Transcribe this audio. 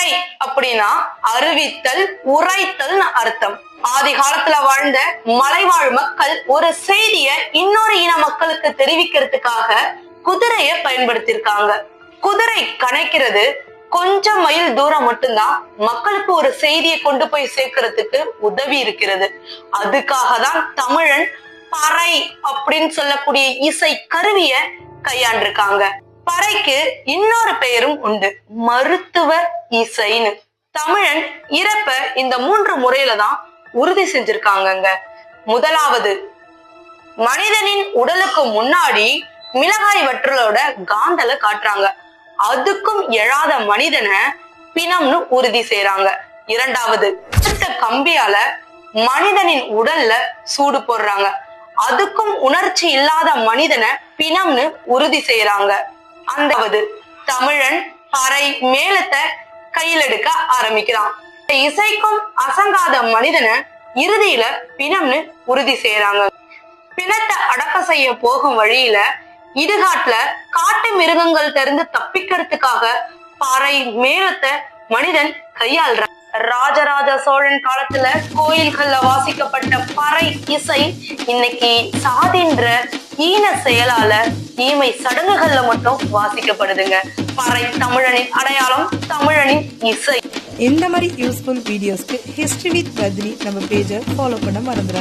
உரை அப்படின்னா அறிவித்தல் உரைத்தல் அர்த்தம். ஆதி காலத்துல வாழ்ந்த மலைவாழ் மக்கள் ஒரு செய்திய இன்னொரு இன மக்களுக்கு தெரிவிக்கிறதுக்காக குதிரைய பயன்படுத்தியிருக்காங்க. குதிரை கணக்கிறது கொஞ்சம் மைல் தூரம் மட்டும்தான் மக்களுக்கு ஒரு செய்தியை கொண்டு போய் சேர்க்கறதுக்கு உதவி இருக்கிறது. அதுக்காக தான் தமிழன் பறை அப்படின்னு சொல்லக்கூடிய இசை கருவிய கையாண்டிருக்காங்க. பறைக்கு இன்னொரு பெயரும் உண்டு. மருத்துவ இசைன்னு. தமிழன் இறப்ப இந்த மூன்று முறையில தான் உறுதி செஞ்சிருக்காங்கங்க. முதலாவது மனிதனின் உடலுக்கு முன்னாடி மிளகாய் வற்றலோட காந்தல காட்டுறாங்க. அதுக்கும் எழாத மனிதனை பிணம்னு உறுதி செய்யறாங்க இரண்டாவது கம்பியால மனிதனின் உடல்ல சூடு போடுறாங்க. அதுக்கும் உணர்ச்சி இல்லாத மனிதனை பிணம்னு உறுதி செய்யறாங்க அந்தாவது தமிழன் பறை மேலத்தை கையில் எடுக்க ஆரம்பிக்கிறான். இசைக்கும் அசங்காத மனிதனை இறுதியில பிணம்னு உறுதி செய்யறாங்க பிணத்தை அடக்க செய்ய போகும் வழியில இடுகாட்டுல காட்டு மிருகங்கள் தெரிந்து தப்பிக்கிறதுக்காக பாறை மேலத்தை மனிதன் கையாள்றான். ராஜராஜ சோழன் காலத்துல கோயில்கள்ல வாசிக்கப்பட்ட பறை இசை இன்னைக்கு சாதின்ற ஈன செயலால ஈமை சடங்குகள்ல மட்டும் வாசிக்கப்படுதுங்க. பறை தமிழனின் அடையாளம் தமிழனின் இசை. இந்த மாதிரி யூஸ்ஃபுல் வீடியோஸ்க்கு ஹிஸ்ட்ரி வித் பத்ரி நம்ம பேஜை ஃபாலோ பண்ண மறந்துடாது